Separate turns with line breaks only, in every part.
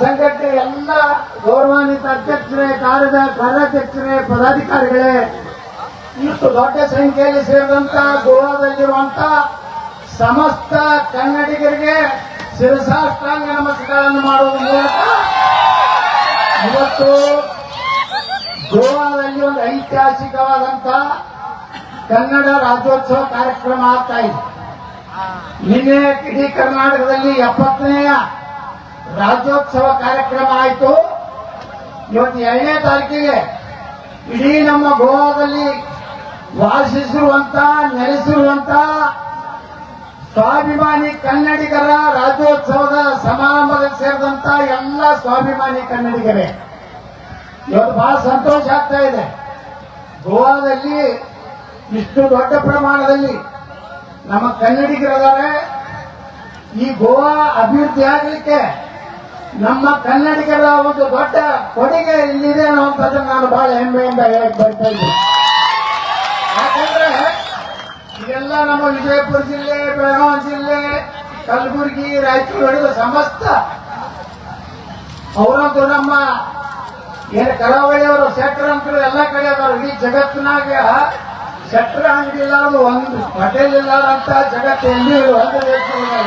ಸಂಘಟನೆ ಎಲ್ಲ ಗೌರವಾನ್ವಿತ ಅಧ್ಯಕ್ಷರೇ, ಕಾರ್ಯದ ಕಾರ್ಯಾಧ್ಯಕ್ಷರೇ, ಪದಾಧಿಕಾರಿಗಳೇ, ಇಷ್ಟು ದೊಡ್ಡ ಸಂಖ್ಯೆಯಲ್ಲಿ ಸೇರಿದಂತ ಗೋವಾದಲ್ಲಿರುವಂತ ಸಮಸ್ತ ಕನ್ನಡಿಗರಿಗೆ ಶಿರಸಾಷ್ಟಾಂಗ ನಮಸ್ಕಾರವನ್ನು ಮಾಡುವ ಮೂಲಕ ಇವತ್ತು ಗೋವಾದಲ್ಲಿ ಒಂದು ಐತಿಹಾಸಿಕವಾದಂತ ಕನ್ನಡ ರಾಜ್ಯೋತ್ಸವ ಕಾರ್ಯಕ್ರಮ ಆಗ್ತಾ ಇದೆ. ನಿನ್ನೆ ಇಡೀ ಕರ್ನಾಟಕದಲ್ಲಿ ಎಪ್ಪತ್ತನೆಯ ರಾಜ್ಯೋತ್ಸವ ಕಾರ್ಯಕ್ರಮ ಆಯಿತು. ಇವತ್ತು ಎರಡನೇ ತಾರೀಕಿಗೆ ಇಡೀ ನಮ್ಮ ಗೋವಾದಲ್ಲಿ ವಾಸಿಸಿರುವಂತ, ನೆಲೆಸಿರುವಂತ ಸ್ವಾಭಿಮಾನಿ ಕನ್ನಡಿಗರ ರಾಜ್ಯೋತ್ಸವದ ಸಮಾರಂಭದಲ್ಲಿ ಸೇರಿದಂತ ಎಲ್ಲ ಸ್ವಾಭಿಮಾನಿ ಕನ್ನಡಿಗರೇ, ಇವತ್ತು ಬಹಳ ಸಂತೋಷ ಆಗ್ತಾ ಇದೆ. ಗೋವಾದಲ್ಲಿ ಇಷ್ಟು ದೊಡ್ಡ ಪ್ರಮಾಣದಲ್ಲಿ ನಮ್ಮ ಕನ್ನಡಿಗರಿದ್ದಾರೆ. ಈ ಗೋವಾ ಅಭಿವೃದ್ಧಿ ಆಗಲಿಕ್ಕೆ ನಮ್ಮ ಕನ್ನಡಿಗರ ಒಂದು ದೊಡ್ಡ ಕೊಡುಗೆ ಇಲ್ಲಿದೆ ಅನ್ನುವಂಥದ್ದನ್ನು ನಾನು ಬಹಳ ಹೆಮ್ಮೆಯಿಂದ ಹೇಳಕ್ ಬರ್ತಾ ಇದ್ದೀನಿ. ಯಾಕಂದ್ರೆ ಇದೆಲ್ಲ ನಮ್ಮ ವಿಜಯಪುರ ಜಿಲ್ಲೆ, ಬೆಳಗಾವಿ ಜಿಲ್ಲೆ, ಕಲಬುರಗಿ, ರಾಯಚೂರು ಸಮಸ್ತ ಅವರಂತೂ ನಮ್ಮ ಏನು ಕರಾವಳಿಯವರು ಶೆಟ್ರ್ ಅಂತ ಎಲ್ಲ ಕಡೆ ಅದಾರ. ಇಡೀ ಜಗತ್ತಿನಾಗ ಶೆಟ್ರ್ ಅಂಗಡಿ ಇಲ್ಲ ಒಂದು ಹೋಟೆಲ್ ಅಂತ ಜಗತ್ತು ಎಲ್ಲಿ ಒಂದು ದೇಶದಲ್ಲಿ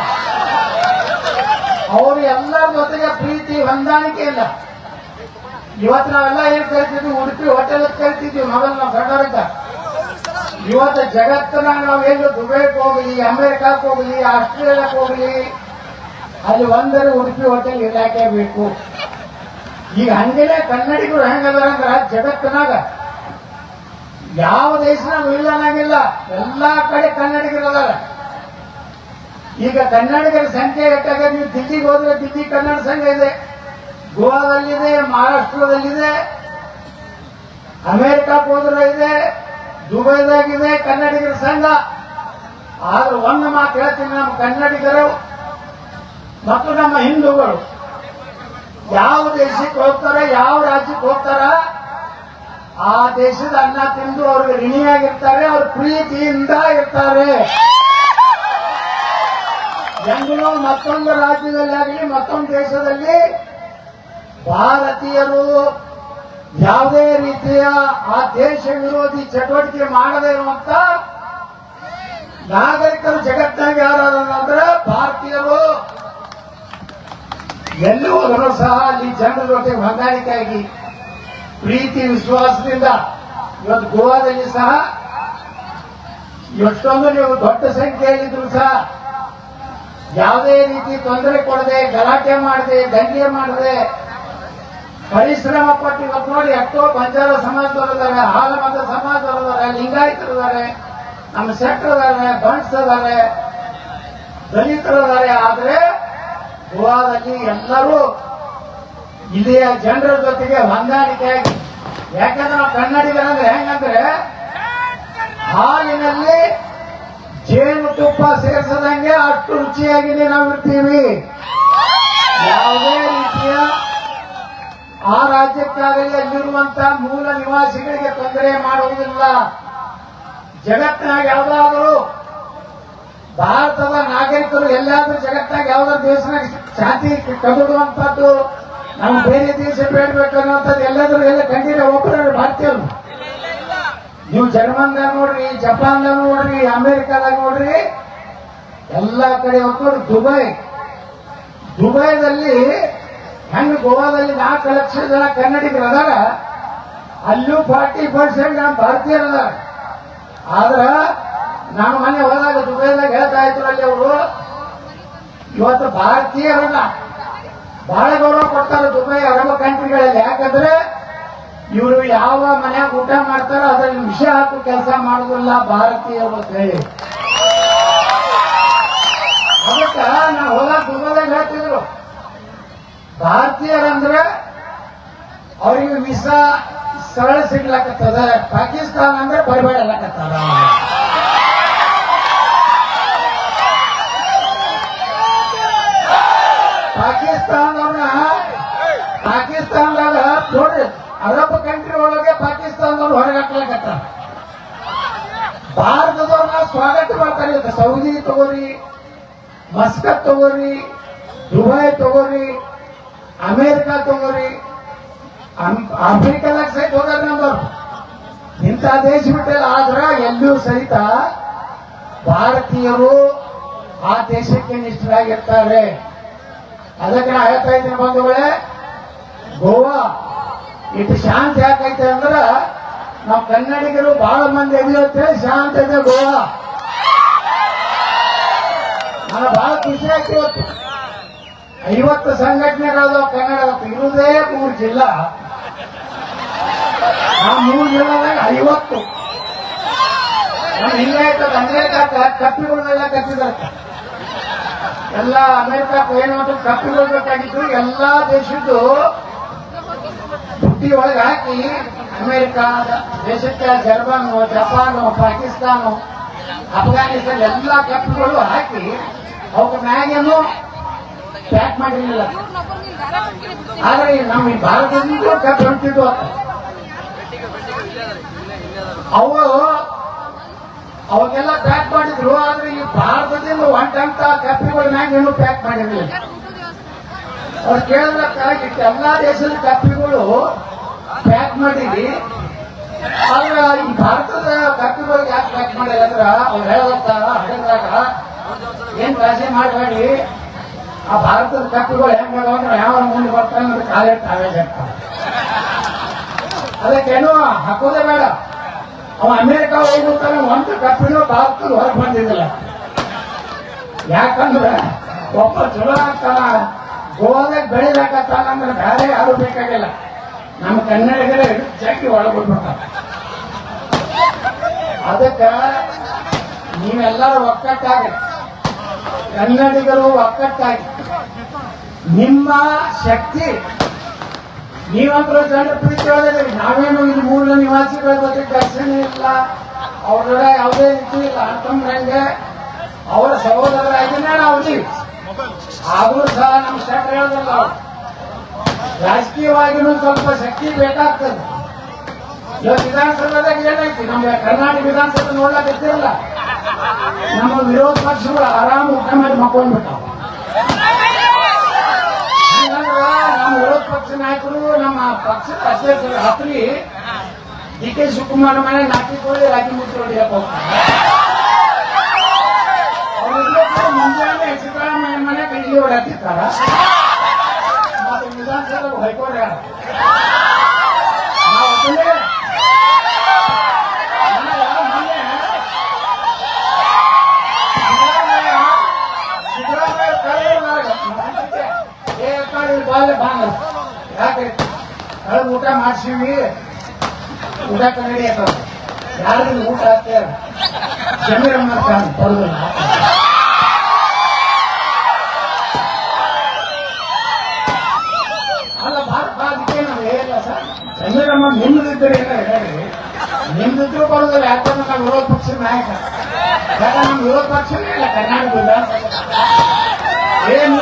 ಅವರು ಎಲ್ಲರ ಜೊತೆಗೆ ಪ್ರೀತಿ, ಹೊಂದಾಣಿಕೆ ಇಲ್ಲ. ಇವತ್ತು ನಾವೆಲ್ಲ ಏನ್ ಕರಿತಿದ್ವಿ? ಉಡುಪಿ ಹೋಟೆಲ್ ಕರಿತಿದ್ವಿ ಮೊದಲು ನಾವು ಸಣ್ಣವರಿಂದ. ಇವತ್ತು ಜಗತ್ತಿನಾಗ ನಾವು ಏನು ದುಬೈಗೆ ಹೋಗಲಿ, ಅಮೆರಿಕಕ್ಕೆ ಹೋಗಲಿ ಆಸ್ಟ್ರೇಲಿಯಾಕ್ ಹೋಗಲಿ, ಅಲ್ಲಿ ಒಂದರೆ ಉಡುಪಿ ಹೋಟೆಲ್ ಇಲಾಖೆ ಬೇಕು. ಈಗ ಹಂಗೇನೆ ಕನ್ನಡಿಗರು ಹೆಂಗದಾರ ಅಂದ್ರ ಜಗತ್ತಿನಾಗ ಯಾವ ದೇಶನಾಗ ಇಲ್ಲ ಅನ್ನಂಗಿಲ್ಲ ಎಲ್ಲಾ ಕಡೆ ಕನ್ನಡಿಗರು ಅದಾರ. ಈಗ ಕನ್ನಡಿಗರ ಸಂಖ್ಯೆ ಹೆಚ್ಚಾಗ ನೀವು ದಿಲ್ಲಿಗೆ ಹೋದ್ರೆ ದಿಲ್ಲಿ ಕನ್ನಡ ಸಂಘ ಇದೆ, ಗೋವಾದಲ್ಲಿದೆ, ಮಹಾರಾಷ್ಟ್ರದಲ್ಲಿದೆ, ಅಮೆರಿಕಕ್ಕೆ ಹೋದ್ರೆ ಇದೆ, ದುಬೈದಾಗಿದೆ ಕನ್ನಡಿಗರ ಸಂಘ. ಆದ್ರೆ ಒಂದು ಮಾತು ಹೇಳ್ತೀನಿ, ನಮ್ಮ ಕನ್ನಡಿಗರು ಮತ್ತು ನಮ್ಮ ಹಿಂದೂಗಳು, ಯಾವ ದೇಶಕ್ಕೆ ಹೋಗ್ತಾರ, ಯಾವ ರಾಜ್ಯಕ್ಕೆ ಹೋಗ್ತಾರ, ಆ ದೇಶದ ಅನ್ನ ತಿಂದು ಅವ್ರಿಗೆ ಋಣಿಯಾಗಿರ್ತಾರೆ, ಅವ್ರ ಪ್ರೀತಿಯಿಂದ ಇರ್ತಾರೆ. ಎಂದೂ ಮತ್ತೊಂದು ರಾಜ್ಯದಲ್ಲಿ ಆಗಲಿ, ಮತ್ತೊಂದು ದೇಶದಲ್ಲಿ ಭಾರತೀಯರು ಯಾವುದೇ ರೀತಿಯ ಆ ದೇಶ ವಿರೋಧಿ ಚಟುವಟಿಕೆ ಮಾಡದೇ ಇರುವಂತ ನಾಗರಿಕರು ಜಗತ್ತಿನಾಗ ಯಾರಾದ್ರೆ ಭಾರತೀಯರು. ಎಲ್ಲೂ ಸಹ ಅಲ್ಲಿ ಜನರ ಜೊತೆ ಹೊಂದಾಣಿಕೆಯಾಗಿ, ಪ್ರೀತಿ, ವಿಶ್ವಾಸದಿಂದ ಇವತ್ತು ಗೋವಾದಲ್ಲಿ ಸಹ ಎಷ್ಟೊಂದು ನೀವು ದೊಡ್ಡ ಸಂಖ್ಯೆಯಲ್ಲಿದ್ರು ಸಹ ಯಾವುದೇ ರೀತಿ ತೊಂದರೆ ಕೊಡದೆ, ಗಲಾಟೆ ಮಾಡದೆ, ದಂಗೆ ಮಾಡದೆ, ಪರಿಶ್ರಮ ಪಟ್ಟು ಇವತ್ತು ನೋಡಿ ಎಷ್ಟೋ ಬಂಜಾರ ಸಮಾಜದವರಿದ್ದಾರೆ ಹಾಲಮತ ಸಮಾಜದವರಿದ್ದಾರೆ, ಲಿಂಗಾಯತರಿದ್ದಾರೆ, ನಮ್ಮ ಶೆಟ್ಟರಿದ್ದಾರೆ ಬಂಟ್ಸ್ ಇದ್ದಾರೆ ದಲಿತರಿದ್ದಾರೆ. ಆದ್ರೆ ಗೋವಾದಲ್ಲಿ ಎಲ್ಲರೂ ಇಲ್ಲಿಯ ಜನರ ಜೊತೆಗೆ ಹೊಂದಾಣಿಕೆಯಾಗಿ ಯಾಕಂದ್ರೆ ನಾವು ಕನ್ನಡಿಗರಂದ್ರೆ ಹೆಂಗಂದ್ರೆ ಹಾಲಿನಲ್ಲಿ ಜೇನು ತುಪ್ಪ ಸೇರಿಸದಂಗೆ ಅಷ್ಟು ರುಚಿಯಾಗಿ ನಾವು ಇರ್ತೀವಿ. ಯಾವುದೇ ರೀತಿಯ ಆ ರಾಜ್ಯಕ್ಕಾಗಲಿ ಅಲ್ಲಿರುವಂತ ಮೂಲ ನಿವಾಸಿಗಳಿಗೆ ತೊಂದರೆ ಮಾಡುವುದಿಲ್ಲ. ಜಗತ್ತಿನಾಗ ಯಾವುದಾದರೂ ಭಾರತದ ನಾಗರಿಕರು ಎಲ್ಲಾದ್ರೂ ಜಗತ್ತಾಗ ಯಾವ್ದಾದ್ರು ದೇಶನಾಗ ಶಾಂತಿ ಕದಡುವಂತದ್ದು ನಾವು ಬೇರೆ ದೇಶ ಬೇಡಬೇಕು ಅನ್ನುವಂಥದ್ದು ಎಲ್ಲಾದ್ರೂ ಎಲ್ಲ ಖಂಡಿತ ಒಬ್ಬರು ಭಾರತೀಯರು. ನೀವು ಜರ್ಮನ್ದಾಗ ನೋಡ್ರಿ, ಜಪಾನ್ದಾಗ ನೋಡ್ರಿ, ಅಮೆರಿಕಾದಾಗ ನೋಡ್ರಿ, ಎಲ್ಲಾ ಕಡೆ ಹೊತ್ತು ದುಬೈ. ದುಬೈದಲ್ಲಿ ಹೆಂಗ್ ಗೋವಾದಲ್ಲಿ ನಾಲ್ಕು ಲಕ್ಷ ಜನ ಕನ್ನಡಿಗರು ಅದಾರ. ಅಲ್ಲೂ ಫಾರ್ಟಿ ಪರ್ಸೆಂಟ್ ನಮ್ಮ ಭಾರತೀಯರು ಅದಾರ. ಆದ್ರ ನಾನು ಮೊನ್ನೆ ಹೋದಾಗ ದುಬೈದಾಗ ಹೇಳ್ತಾ ಇದ್ರು ಅಲ್ಲಿ ಅವರು, ಇವತ್ತು ಭಾರತೀಯರನ್ನ ಬಹಳ ಗೌರವ ಕೊಡ್ತಾರೆ ದುಬೈ ಅರಬ್ ಕಂಟ್ರಿಗಳಲ್ಲಿ ಯಾಕಂದ್ರೆ ಇವರು ಯಾವ ಮನ್ಯಾಗ ಊಟ ಮಾಡ್ತಾರೋ ಅದ್ರಲ್ಲಿ ವಿಷ ಹಾಕೋ ಕೆಲಸ ಮಾಡೋದಿಲ್ಲ ಭಾರತೀಯರು ಅಂತ ಹೇಳಿ ಅದಕ್ಕ ನಾ ಹೊಲ ದುಬೈದಾಗ ಹೇಳ್ತಿದ್ರು. ಭಾರತೀಯರಂದ್ರೆ ಅವ್ರಿಗೆ ವಿಸಾ ಸರಳ ಸಿಗ್ಲಕತ್ತದ, ಪಾಕಿಸ್ತಾನ ಅಂದ್ರೆ ಬರಬೇಡ ಅಲ್ಲಕತ್ತದ ಪಾಕಿಸ್ತಾನ ಪಾಕಿಸ್ತಾನದಾಗ ನೋಡ್ರಿ ಅರಬ್ ಕಂಟ್ರಿ ಒಳಗೆ ಪಾಕಿಸ್ತಾನದವ್ರು ಹೊರಗಾಕ್ಲಕತ್ತ ಭಾರತದವ್ರನ್ನ ಸ್ವಾಗತ ಮಾಡ್ತಾರೆ ಇವತ್ತು ಸೌದಿ ತಗೋರಿ, ಮಸ್ಕತ್ ತಗೋರಿ, ದುಬೈ ತಗೋರಿ, ಅಮೆರಿಕ ತಗೋರಿ ಆಫ್ರಿಕಾದಾಗ ಸಹಿತ ಹೋಗಾರ ನಮ್ದವ್ರು. ಇಂಥ ದೇಶ ಬಿಟ್ಟಲ್ಲ ಆದ್ರ ಎಲ್ಲೂ ಸಹಿತ ಭಾರತೀಯರು ಆ ದೇಶಕ್ಕೆ ನಿಷ್ಠರಾಗಿರ್ತಾರೆ. ಅದಕ್ಕೆ ಹೇಳ್ತಾ ಇದ್ದೀನಿ ಬಂಧುಗಳೇ, ಗೋವಾ ಇಟ್ಟು ಶಾಂತಿ ಯಾಕೈತೆ ಅಂದ್ರ ನಾವು ಕನ್ನಡಿಗರು ಬಹಳ ಮಂದಿ ಎದಿರುತ್ತೆ ಶಾಂತಿ ಇದೆ ಗೋವಾ. ನನಗೆ ಬಹಳ ಖುಷಿ ಆಯ್ತು ಇವತ್ತು. ಐವತ್ತು ಸಂಘಟನೆಗಳು ಕನ್ನಡ ಇರುವುದೇ ಮೂರು ಜಿಲ್ಲಾ. ಆ ಮೂರು ಜಿಲ್ಲಾದಾಗ ಐವತ್ತು. ಇಲ್ಲ ಹಿಂಗಾಯ್ತದ ಅಂದ್ರೆ ಕಪ್ಪಿಗಳನ್ನೆಲ್ಲ ಕಟ್ಟಿದಾರೆ ಎಲ್ಲ ಅಮೆರಿಕ ಏನಾದ್ರು ಕಪ್ಪಿಗಳು ಎಲ್ಲಾ ದೇಶದ್ದು ಬುಟ್ಟಿ ಒಳಗೆ ಹಾಕಿ ಅಮೆರಿಕ, ದೇಶಕ್ಕೆ ಜರ್ಮನು, ಜಪಾನ್, ಪಾಕಿಸ್ತಾನ, ಅಫ್ಘಾನಿಸ್ತಾನ ಎಲ್ಲಾ ಕಪ್ಪುಗಳು ಹಾಕಿ ಅವ್ರ ಮ್ಯಾಗೇನು ಪ್ಯಾಕ್ ಮಾಡಿರಲಿಲ್ಲ. ಆದ್ರೆ ನಮ್ಮ ಈ ಭಾರತದಿಂದ ಕಪ್ ಹೊಂಟಿದ್ವು ಅವು ಅವಾಗೆಲ್ಲ ಪ್ಯಾಕ್ ಮಾಡಿದ್ರು, ಆದ್ರೆ ಈ ಭಾರತದಿಂದ ಒಂಟಂತ ಕಪ್ಪಿಗಳ ಮ್ಯಾಗ ಏನು ಪ್ಯಾಕ್ ಮಾಡಿರಲಿಲ್ಲ. ಅವ್ರು ಕೇಳಿದ್ರಕ್ಕ ಎಲ್ಲಾ ದೇಶದ ಕಪ್ಪಿಗಳು ಪ್ಯಾಕ್ ಮಾಡಿರಿ ಆದ್ರೆ ಈ ಭಾರತದ ಕಪ್ಪಿಗಳಿಗೆ ಯಾಕೆ ಪ್ಯಾಕ್ ಮಾಡಿಲ್ಲ ಅಂದ್ರ ಅವ್ರು ಹೇಳತ್ತ ಹಡಗ್ರಾಗ ಏನ್ ರಾಜಿ ಮಾಡಬೇಡಿ. ಆ ಭಾರತದ ಫ್ಯಾಕ್ಟ್ರಿಗಳು ಹೆಂಗ್ ಮಾಡೋ ಅಂದ್ರೆ ಯಾವ ಮುಂದೆ ಬರ್ತಾನೆ ಅಂದ್ರೆ ಕಾಲೇ ತಾವೇ ಜಾಗ್ತಾವೆ ಅದಕ್ಕೇನು ಹಾಕೋದೇ ಬೇಡ. ಅವ ಅಮೆರಿಕ ಹೋಗ್ಬಿಡ್ತಾನೆ ಒಂದು ಕಪ್ಪಿನೂ ಭಾರತದಲ್ಲಿ ಹೊರಗೆ ಬಂದಿದ್ದಿಲ್ಲ. ಯಾಕಂದ್ರೆ ಒಬ್ಬ ಚಲೋ ಆಗ್ತಾನ ಗೋವಾದಾಗ ಅಂದ್ರೆ ಬೇರೆ ಯಾರು ಬೇಕಾಗಿಲ್ಲ. ನಮ್ಮ ಕನ್ನಡಿಗರೇ ಜಾಕಿ ಒಳಗೊಂಡ್ಬಿಡ್ತಾರ ಅದಕ್ಕ ನೀವೆಲ್ಲರೂ ಒಕ್ಕಟ್ಟಾಗಿ, ಕನ್ನಡಿಗರು ಒಕ್ಕಟ್ಟಾಗಿ, ನಿಮ್ಮ ಶಕ್ತಿ ನೀವಂತರ ಜನರ ಪ್ರೀತಿ ಒಳಗೆ ನಾವೇನು ಇಲ್ಲಿ ಮೂಲ ನಿವಾಸಿಗಳ ಬಗ್ಗೆ ಘರ್ಷಣೆ ಇಲ್ಲ ಅವ್ರ ಯಾವುದೇ ರೀತಿ ಇಲ್ಲ. ಅಂತಂದ್ರಂಗೆ ಅವರ ಸಹೋದರರಾಗಿನೇ ನಾವು ಆದ್ರೂ ಸಹ ನಮ್ಮ ಶಕ್ತಿ ಹೇಳೋದಲ್ಲ. ರಾಜಕೀಯವಾಗಿನೂ ಸ್ವಲ್ಪ ಶಕ್ತಿ ಬೇಕಾಗ್ತದೆ. ಇವತ್ತು ವಿಧಾನಸಭೆದಾಗ ಏನಾಯ್ತು? ನಮ್ಮ ಕರ್ನಾಟಕ ವಿಧಾನಸಭೆ ನೋಡ್ಲಕ್ ಇದ್ದಿರಲ್ಲ ನಮ್ಮ ವಿರೋಧ ಪಕ್ಷಗಳು ಆರಾಮ ಊಟ ಮಾಡಿ ನಮ್ಮ ವಿರೋಧ ಪಕ್ಷ ನಾಯಕರು, ನಮ್ಮ ಪಕ್ಷದ ಅಧ್ಯಕ್ಷರು ಹತ್ರಿ ಡಿ ಕೆ ಶಿವಕುಮಾರ್ ಮನೆ ನಾಟಿ ಕೋಳಿ ರಾಗಿ ಮುದ್ದೆ ಹೊಡಿಯಕ್ಕೆ ಹೋಗ್ತಾರೆ ಅವ್ರಿಬ್ರು ಮುಂಜಾನೆ ಸಿದ್ದರಾಮಯ್ಯ ಮನೆ ಕೈಲಿ ಹೊಡೆಯುತ್ತಿರ್ತಾರ ಮತ್ತೆ ವಿಧಾನಸಭೆ ಹೈಕೋರ್ಟ್ ಯಾರು ನಾವು ಒಬ್ಬನೇ ನನಗ ಮೊನ್ನೆ ಸಿದ್ದರಾಮಯ್ಯ ಸಿದ್ದರಾಮಯ್ಯ ಕರೆಯ ನನಗೆ ಏ ಅಪ್ಪ ಇಲ್ಲಿ ಬಾಲೆ ಬಾಂಗ ಯಾಕೆ ಕಳೆದ ಊಟ ಮಾಡ್ಸೀವಿ ಊಟ ಕನ್ನಡಿ ಅಂತ ಯಾರಿಗೂ ಊಟ ಹಾಕ್ತಾರೆ ಜಮೀರಮ್ಮ ಕಾಣ್ ಬರುದಿಲ್ಲ ಅಲ್ಲ ಜಮೀರಮ್ಮ ನಿಮ್ಮದಿದ್ದರೆ ಏನೋ ಹೇಳಿ ನಿಮ್ದಿದ್ರು ಬರೋದಿಲ್ಲ ಯಾಕಂದ್ರೆ ನಾವು ವಿರೋಧ ಪಕ್ಷದ ನಾಯಕ. ಯಾಕಂದ್ರೆ ನಮ್ಮ ವಿರೋಧ ಪಕ್ಷನೇ ಇಲ್ಲ ಕರ್ನಾಟಕದ. ಏನು?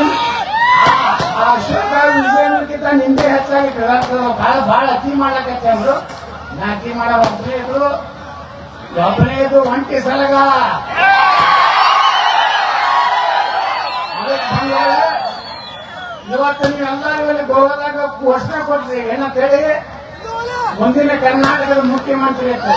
ಆ ಅಶೋಕ ವಿಜಯನಕ್ಕಿಂತ ನಿಂದೆ ಹೆಚ್ಚಾಗಿ ಬಹಳ ಬಹಳ ಅತಿ ಮಾಡ್ಲಕತ್ತೆ ಅಂದ್ರು. ನಾ ಅತಿ ಮಾಡೋ ಒಬ್ಬನೇ ಇದ್ರು ಇದು ಒಂಟಿ ಸಲಗ. ಅದಕ್ಕೆ ಇವತ್ತು ನೀವು ಎಲ್ಲರಿಗೂ ಗೋವಾದಾಗ ಘೋಷಣೆ ಕೊಡ್ತೀವಿ ಏನಂತ ಹೇಳಿ? ಮುಂದಿನ ಕರ್ನಾಟಕದ ಮುಖ್ಯಮಂತ್ರಿ ಅಂತ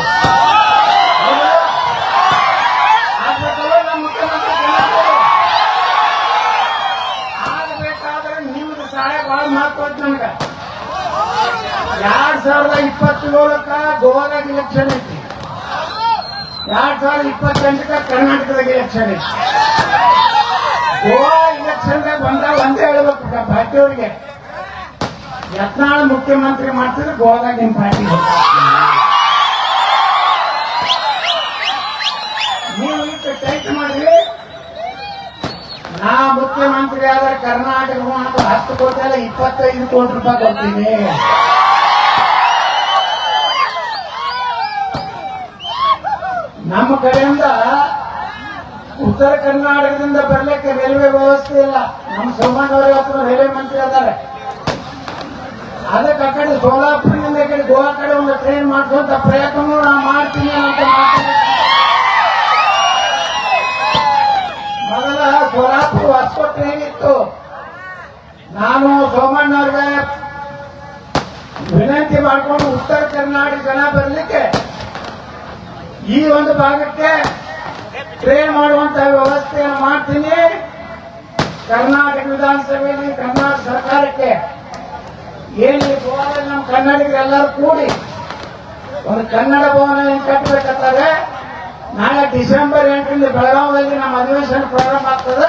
ಎರಡ್ ಸಾವಿರದ ಇಪ್ಪತ್ತೇಳಕ್ಕ ಗೋವಾದಾಗ ಇಲೆಕ್ಷನ್ ಐತಿ. ಎರಡ್ ಸಾವಿರದ ಇಪ್ಪತ್ತೆಂಟಕ್ಕ ಕರ್ನಾಟಕದಾಗ ಇಲೆಕ್ಷನ್ ಐತಿ. ಗೋವಾ ಪಾರ್ಟಿಯವರಿಗೆ ಯತ್ನಾಳ ಮುಖ್ಯಮಂತ್ರಿ ಮಾಡ್ತಿದ್ರೆ ಗೋವಾದಾಗ ನಿಮ್ ಪಾರ್ಟಿ ನೀವು ಇಟ್ಟು ಟೈಟ್ ನಾ ಮುಖ್ಯಮಂತ್ರಿ ಆದ್ರೆ ಕರ್ನಾಟಕ ಹತ್ತು ಕೋಟಿ ಅಲ್ಲ ಇಪ್ಪತ್ತೈದು ಕೋಟಿ ರೂಪಾಯಿ ಕೊಡ್ತೀನಿ. ನಮ್ಮ ಕಡೆಯಿಂದ ಉತ್ತರ ಕರ್ನಾಟಕದಿಂದ ಬರ್ಲಿಕ್ಕೆ ರೈಲ್ವೆ ವ್ಯವಸ್ಥೆ ಇಲ್ಲ. ನಮ್ಮ ಸೋಮಣ್ಣವ್ರ ಹತ್ರ ರೈಲ್ವೆ ಮಂತ್ರಿ ಅದಾರೆ ಅದಕ್ಕೆ ಆ ಕಡೆ ಸೋಲಾಪುರದಿಂದ ಈ ಕಡೆ ಗೋವಾ ಕಡೆ ಒಂದು ಟ್ರೈನ್ ಮಾಡಿಸುವಂತ ಪ್ರಯತ್ನವೂ ನಾವು ಮಾಡ್ತೀನಿ ಅಂತ. ಮೊದಲ ಸೋಲಾಪುರ ಹೊಸ ಟ್ರೈನ್ ಇತ್ತು. ನಾನು ಸೋಮಣ್ಣವ್ರಿಗೆ ವಿನಂತಿ ಮಾಡಿಕೊಂಡು ಉತ್ತರ ಕರ್ನಾಟಕ ಜನ ಬರಲಿಕ್ಕೆ ಈ ಒಂದು ಭಾಗಕ್ಕೆ ಟ್ರೈನ್ ಮಾಡುವಂತ ವ್ಯವಸ್ಥೆಯನ್ನು ಮಾಡ್ತೀನಿ. ಕರ್ನಾಟಕ ವಿಧಾನಸಭೆಯಲ್ಲಿ ಕರ್ನಾಟಕ ಸರ್ಕಾರಕ್ಕೆ ಏನು ಈ ಗೋವಾದಲ್ಲಿ ನಮ್ಮ ಕನ್ನಡಿಗರೆಲ್ಲರೂ ಕೂಡಿ ಒಂದು ಕನ್ನಡ ಭವನ ಏನ್ ಕಟ್ಟಬೇಕಂತಾರೆ ನಾಳೆ ಡಿಸೆಂಬರ್ ಎಂಟರಿಂದ ಬೆಳಗಾವದಲ್ಲಿ ನಮ್ಮ ಅಧಿವೇಶನ ಪ್ರಾರಂಭ ಆಗ್ತದೆ.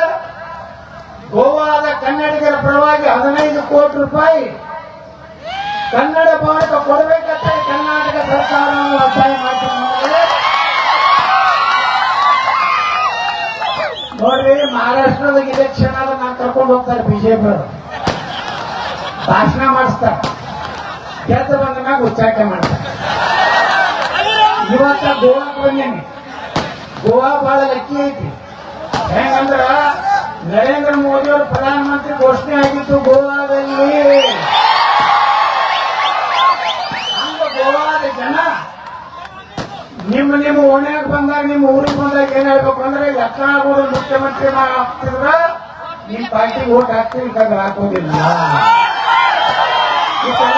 ಗೋವಾದ ಕನ್ನಡಿಗರ ಪರವಾಗಿ ಹದಿನೈದು ಕೋಟಿ ರೂಪಾಯಿ ಕನ್ನಡ ಭವನಕ್ಕೆ ಕೊಡಬೇಕಂತ ಕರ್ಕೊಂಡು ಹೋಗ್ತಾರೆ ಬಿಜೆಪಿ ಭಾಷಣ ಮಾಡಿಸ್ತಾರೆ. ಕೆಲಸ ಬಂದ ಮ್ಯಾಗ ಉಚ್ಚಾಟೆ ಮಾಡ್ತಾರೆ. ಇವತ್ತ ಗೋವಾ ಬಂದೇನಿ. ಗೋವಾ ಬಹಳ ಲಕ್ಕಿ ಐತಿ. ಹೆಂಗಂದ್ರ ನರೇಂದ್ರ ಮೋದಿ ಅವರು ಪ್ರಧಾನಮಂತ್ರಿ ಘೋಷಣೆ ಆಗಿತ್ತು ಗೋವಾದಲ್ಲಿ. ಗೋವಾದ ಜನ ನಿಮ್ಮ ನಿಮ್ಮ ಓಣ್ಯಾಗ ಬಂದಾಗ, ನಿಮ್ಮ ಊರಿಗೆ ಬಂದಾಗ ಏನ್ ಹೇಳ್ಬೇಕು ಅಂದ್ರೆ ಯತ್ನಾಳಗೌಡ ಮುಖ್ಯಮಂತ್ರಿ ಆಗ್ತಿದ್ರ. ನಿಮ್ ಪಾರ್ಟಿ ಓಟ್ ಹಾಕ್ತೀವಿ ಕಂದ್ರೆ ಹಾಕೋದಿಲ್ಲ.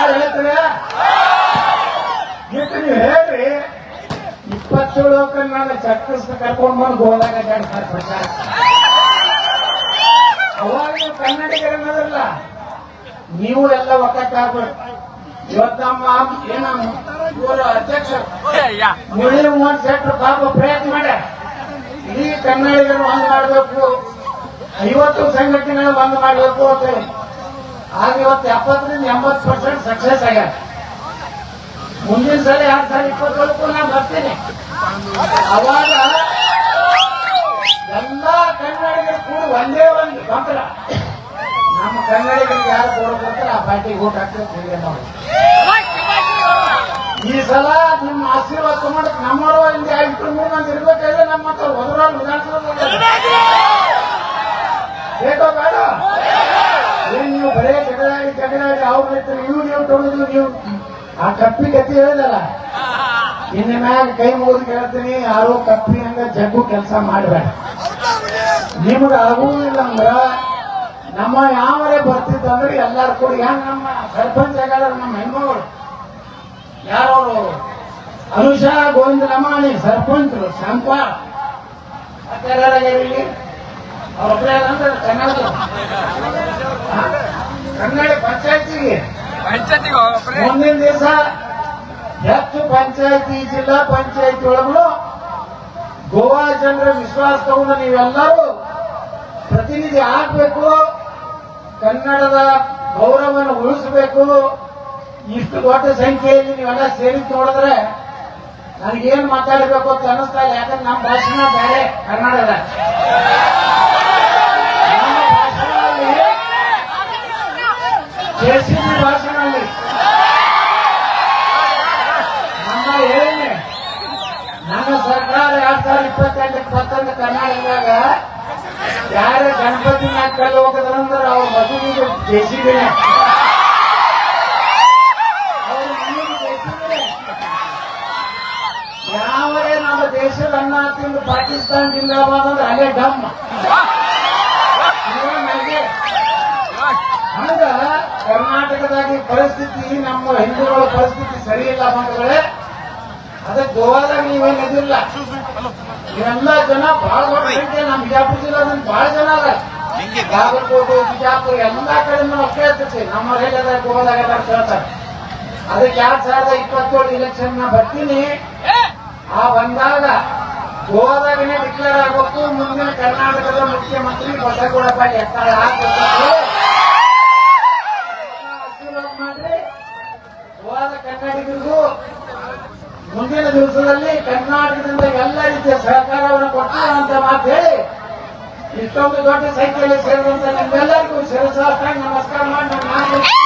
ಹೇಳ್ತೀರ? ನೀವು ಹೇಳ್ರಿ ಇಪ್ಪತ್ತೇಳು ಕನ್ನಡ ಚಕ್ರಸ್ ಕರ್ಕೊಂಡ್ ಬಂದು ಹೋದಾಗ ಅಡ್ಡಾಡ್ತಾರೆ ಪ್ರಚಾರ. ಅವಾಗ ನೀವು ಕನ್ನಡಿಗರನ್ನೋದಿಲ್ಲ ನೀವು ಎಲ್ಲ ಒಕ್ಕಟ್ಟಾಗ್ಬೇಕು ಇವತ್ತಮ್ಮ ಏನಮ್ಮ ಏನ ಅಧ್ಯಕ್ಷ ಮುಳಿ ಮೂವತ್ತು ಶೆಟ್ಟರು ಪಾಪ ಪ್ರಯತ್ನ ಮಾಡ್ಯಾರ. ಇಡೀ ಕನ್ನಡಿಗರು ಹಂಗ್ ಮಾಡಬೇಕು ಐವತ್ತು ಸಂಘಟನೆಗಳು ಬಂದ್ ಮಾಡಬೇಕು ಅಂತ. ಆಗ ಇವತ್ತು ಎಪ್ಪತ್ತರಿಂದ ಎಂಬತ್ತು ಪರ್ಸೆಂಟ್ ಸಕ್ಸಸ್ ಆಗ್ಯಾರ ಮುಂದಿನ ಸಲ ಎರಡ್ ಸಾವಿರದ ಇಪ್ಪತ್ತೊಳಕ್ಕು ನಾನು ಬರ್ತೀನಿ. ಅವಾಗ ಎಲ್ಲಾ ಕನ್ನಡಿಗರು ಕೂಡ ಒಂದೇ ಒಂದು ಮಂತ್ರ ನಮ್ಮ ಕನ್ನಡಿಗರಿಗೆ ಯಾರು ಕೊಡ್ತಾರೆ ಆ ಪಾರ್ಟಿಗೆ ಓಟ್ ಹಾಕ್ತಾರೆ ನಾವು ಈ ಸಲ ನಿಮ್ಮ ಆಶೀರ್ವಾದ ತಗೊಂಡಕ್ಕೆ ನಮ್ಮವರು ಹಿಂದೆ ಆಗಿತ್ತು ಮೂರು ಮಂದಿ ಇರ್ಬೇಕಾದ್ರೆ ನಮ್ಮ ಹತ್ರ ಹೊರಡೋರು ವಿಧಾನಸಭೆ ಬೇಕೋ ಬೇಡ ಏನ್ ನೀವು ಬರೇ ಜಗಳಾಡಿ ಜಗಳಾಡಿ ಅವ್ರ ಇವ್ರು ನೀವು. ಆ ಕಪ್ಪಿ ಗತಿ ಹೇಳಿದಲ್ಲ ಇನ್ನ ಮ್ಯಾಗ ಕೈ ಮುಗಿದು ಕೇಳ್ತೀನಿ, ಯಾರು ಕಪ್ಪಿ ಹಂಗ ಜಗ್ಗು ಕೆಲಸ ಮಾಡ್ಬೇಡ. ನಿಮ್ಗ ಆಗುವುದಿಲ್ಲ ಅಂದ್ರ ನಮ್ಮ ಯಾವರೇ ಬರ್ತಿದ್ದಂದ್ರೆ ಎಲ್ಲಾರು ಕೂಡ ಹೆಂಗ ನಮ್ಮ ಸರ್ಪಂಚ್ ಆಗ್ಯಾರ ನಮ್ಮ ಹೆಣ್ಮಗಳು? ಯಾರವರು? ಅನುಷಾ, ಗೋವಿಂದ ಲಮಾಣಿ ಸರ್ಪಂಚರು, ಶಂಪ. ಇಲ್ಲಿ? ಅವ್ರ ಕನ್ನಡ ಕನ್ನಡ ಪಂಚಾಯತಿಗೆ. ಮುಂದಿನ ದಿವಸ ಹೆಚ್ಚು ಪಂಚಾಯತಿ, ಜಿಲ್ಲಾ ಪಂಚಾಯತಿ ಒಳಗೂ ಗೋವಾ ಜನರ ವಿಶ್ವಾಸ ತಗೊಂಡು ನೀವೆಲ್ಲರೂ ಪ್ರತಿನಿಧಿ ಆಗ್ಬೇಕು, ಕನ್ನಡದ ಗೌರವವನ್ನು ಉಳಿಸಬೇಕು. ಇಷ್ಟು ದೊಡ್ಡ ಸಂಖ್ಯೆಯಲ್ಲಿ ನೀವೆಲ್ಲ ಸೇರಿ ನೋಡಿದ್ರೆ ನನಗೇನು ಮಾತಾಡಬೇಕು ಅಂತ ಅನ್ನಿಸ್ತಾ ಇಲ್ಲ, ಯಾಕಂದ್ರೆ ನಮ್ಮ ಭಾಷಣ ಬೇರೆ ಕನ್ನಡದ ಭಾಷಣದಲ್ಲಿ ನಮ್ಮ ಏನೇ ನಮ್ಮ ಸರ್ಕಾರ ಎರಡ್ ಸಾವಿರದ ಇಪ್ಪತ್ತೆಂಟಕ್ಕೆ ಕನ್ನಡ ಕರ್ನಾಟಕದಾಗ, ಯಾರ ಗಣಪತಿ ಕಲ್ಲು ಹೋಗದ್ರಂದ್ರ ಅವ್ರ ಮದುವೆಗೆ ಜೆಸಿಬಿನೇ. ಯಾವರೇ ನಮ್ಮ ದೇಶದ ಅನ್ನ ತಿಂದು ಪಾಕಿಸ್ತಾನ ಜಿಂದಾಬಾದ್ ಅಂದ್ರೆ ಅಲ್ಲೇ ಡಮ್. ಹಂಗ ಕರ್ನಾಟಕದಾಗ ಪರಿಸ್ಥಿತಿ, ನಮ್ಮ ಹಿಂದೂಗಳ ಪರಿಸ್ಥಿತಿ ಸರಿ ಇಲ್ಲ ಬಂದ್ರೆ ಅದಕ್ಕೆ ಗೋವಾದಾಗ ನೀವೇನ್ ಎದಿಲ್ಲ ಇವೆಲ್ಲ ಜನ ಬಹಳ ದೊಡ್ಡ ನಮ್ ನಮ್ಮ ಬಿಜಾಪುರ ಜಿಲ್ಲಾದಲ್ಲಿ ಬಹಳ ಜನ ಅದ ಬಾಗಲಕೋಟೆ ಬಿಜಾಪುರ ಎಲ್ಲಾ ಕಡೆ ನಾವು ಕೇಳ್ತಿರ್ತೀವಿ ನಮ್ಮ ರೇಖದ ಗೋವಾದಾಗ ಕೇಳ್ತಾರೆ. ಅದಕ್ಕೆ ಎರಡ್ ಸಾವಿರದ ಇಪ್ಪತ್ತೇಳು ಇಲೆಕ್ಷನ್ನ ಬರ್ತೀನಿ. ಆ ಬಂದಾಗ ಗೋವಾದಾಗನೇ ಡಿಕ್ಲೇರ್ ಆಗ್ಬೇಕು. ಮುಂದಿನ ಕರ್ನಾಟಕದ ಮುಖ್ಯಮಂತ್ರಿ ಬಸವಗೌಡಪ್ಪ ಆಗ್ಬೇಕು. ಆಶೀರ್ವಾದ ಮಾಡ್ರಿ. ಗೋವಾದ ಕನ್ನಡಿಗರಿಗೂ ಮುಂದಿನ ದಿವಸದಲ್ಲಿ ಕರ್ನಾಟಕದಿಂದ ಎಲ್ಲ ರೀತಿಯ ಅಂತ ಮಾತು. ಇಷ್ಟೊಂದು ದೊಡ್ಡ ಸಂಖ್ಯೆಯಲ್ಲಿ ಸೇರಿದಂತ ನಿಮ್ಮೆಲ್ಲರಿಗೂ ಸೇರಿಸ ನಮಸ್ಕಾರ ಮಾಡಿ